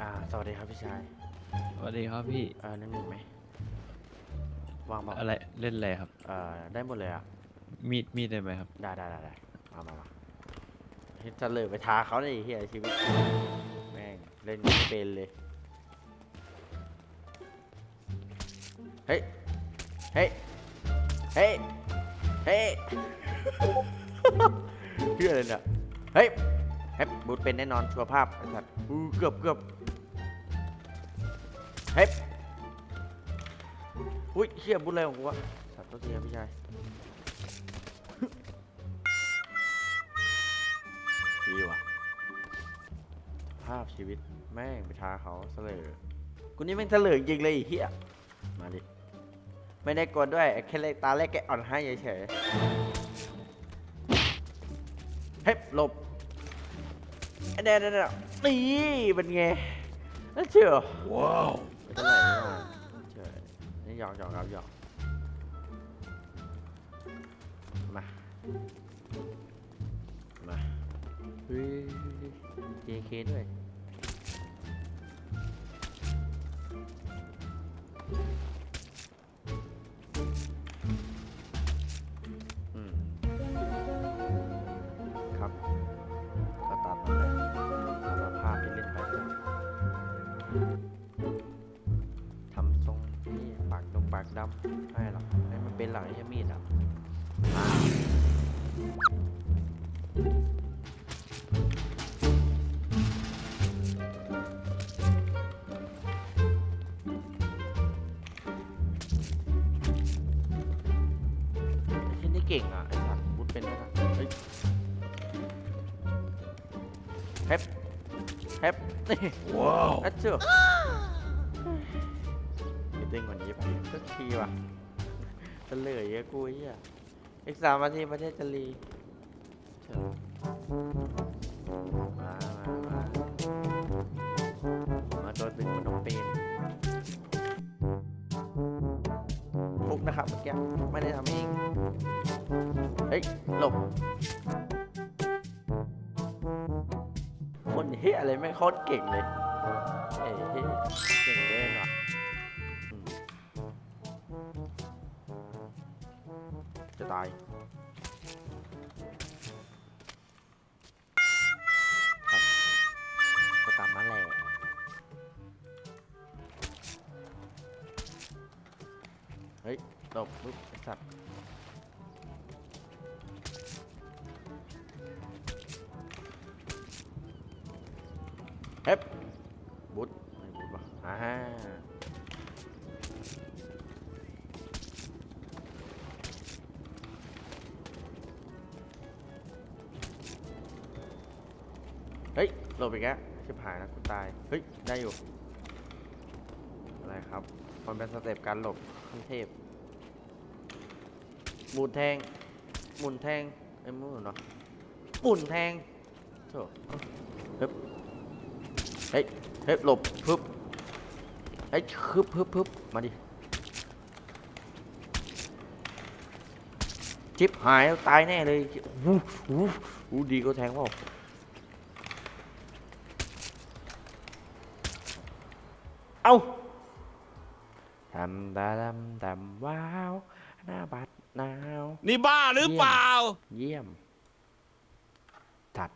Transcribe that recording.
อ่าสวัสดีครับพี่ชายสวัสดีครับพี่เออนั่นหนึ่งไหมวางบอกอะไรเล่นอะไรครับ เอ่อได้หมดเลยอะมีดมีดได้ไหมครับ ได้ได้ได้ได้มามามาเฮ้ยจะเลยไปท้าเขาเลยไอ้เฮียชีวิตแม่งเล่นไม่เป็นเลยเฮ้ยเฮ้ยเฮ้ยเฮ้ย เพื่ออะไรเนี่ยเฮ้ยเฮ้ยบูทเป็นแน่นอนชัวร์ภาพไอ้สัตว์อู้เกือบเกือบเฮ้ยอุ้ยเฮียบูทอะไรของกูวะสัตว์ตัวเสียพี่ชายดีว่ะ ภาพชีวิตแม่งไปท้าเขาเสลอกูนี่แม่งเสลอจริงเลยไอ้เฮียมาดิ ไม่ได้กดด้วยแค่เลขตาแรกแกอ่อนให้เฉยๆเฮ้ยหลบไอ้เด้เด้เด้นี่เป็นไงน่าเชื่อว้าวไม่เท่าไหร่ไม่เท่าไหร่เชื่อนี่ หยอกหยอกครับหยอกมามาเฮ้ย JK ด้วย ดำไม่หรอกให้มันเป็นหลังไอ้มีดอะไอ้ที่นี่เก่งอะไอ้สัตว์พูดเป็นนะเฮ้ยเฮปเฮปนี่ว้าวอัดเจ้าไป เต้นก่อนยิบสักทีว่ะจะเหลือเยอะกูไอ้เหี้ยอีกสามนาทีประเทศจะรีเชิญมามา มา มาตัวตึงมันต้องเป็นฟุกนะครับเมื่อกี้ไม่ได้ทำเอง เฮ้ย หลบ คนเฮียอะไรไม่โคตรเก่งเลย เฮ้ยเก่งเกินว่ะ จะตาย ครับ ก็ตามนั้นแหละ เฮ้ยหลบปุ๊บไอ้สัตว์ เฮ้ยบุตไม่บุตว่ะอ่า เฮ้ยหลบอีกแล้วชิบหายแล้วกูตาย เฮ้ย ได้อยู่ อะไรครับมันเป็นสเต็ปการหลบขั้นเทพหมุนแทงหมุนแทงไอ้มุนเนาะหมุนแทงโถเฮ้ยเฮ้ยเฮ้ยหลบพึบเฮ้ยพึบพึบพึบมาดิชิปหายแล้วตายแน่เลยโอ้โหดีก็แทงเปล่า เอ้าทำตาดำดำว้าวหน้าบัดหนาว นี่บ้าหรือเปล่า เยี่ยมตัด